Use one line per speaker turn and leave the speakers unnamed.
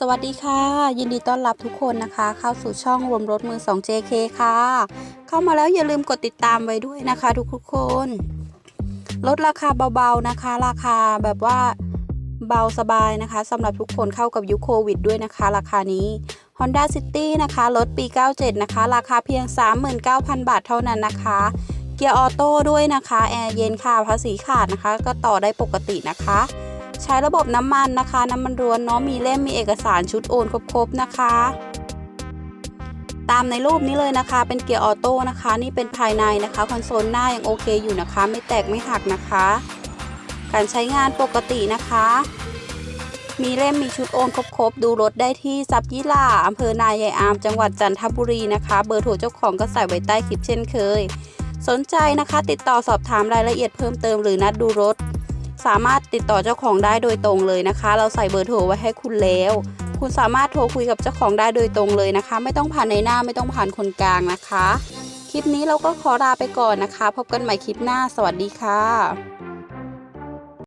สวัสดีค่ะ ยินดีต้อนรับทุกคนนะคะ เข้าสู่ช่องรวมรถมือ 2 JK ค่ะ เข้ามาแล้วอย่าลืมกดติดตามไว้ด้วยนะคะทุกคนลดราคาเบาๆนะคะ ราคาแบบว่าเบาสบายนะคะสำหรับทุกคนเข้ากับยุคโควิดด้วยนะคะ ราคานี้ Honda City นะคะรถปี 97 นะคะ ราคาเพียง 39,000 บาทเท่านั้นนะคะ เกียร์ออโต้ด้วยนะคะ แอร์เย็นค่ะภาษีขาดนะคะ ก็ต่อได้ปกตินะคะ ใช้ระบบน้ำมันนะคะ น้ำมันรวนเนาะมีเล่มมีเอกสารชุดโอนครบๆนะคะ ตามในรูปนี้เลยนะคะ เป็นเกียร์ออโต้นะคะ นี่เป็นภายในนะคะคอนโซลหน้ายังโอเคอยู่นะคะ ไม่แตกไม่หักนะคะ การใช้งานปกตินะคะ มีเล่มมีชุดโอนครบๆดูรถได้ที่ซับยี่หล่าอำเภอนายายอาม จังหวัดจันทบุรีนะคะ เบอร์โทรเจ้าของก็ใส่ไว้ใต้คลิปเช่นเคย สนใจนะคะ ติดต่อสอบถามรายละเอียดเพิ่มเติมหรือนัดดูรถ สามารถติดต่อเจ้าของได้โดยตรงเลยนะคะ เราใส่เบอร์โทรไว้ให้คุณแล้ว คุณสามารถโทรคุยกับเจ้าของได้โดยตรงเลยนะคะ ไม่ต้องผ่านในหน้าไม่ต้องผ่านคนกลางนะคะ คลิปนี้เราก็ขอลาไปก่อนนะคะ พบกันใหม่คลิปหน้า สวัสดีค่ะ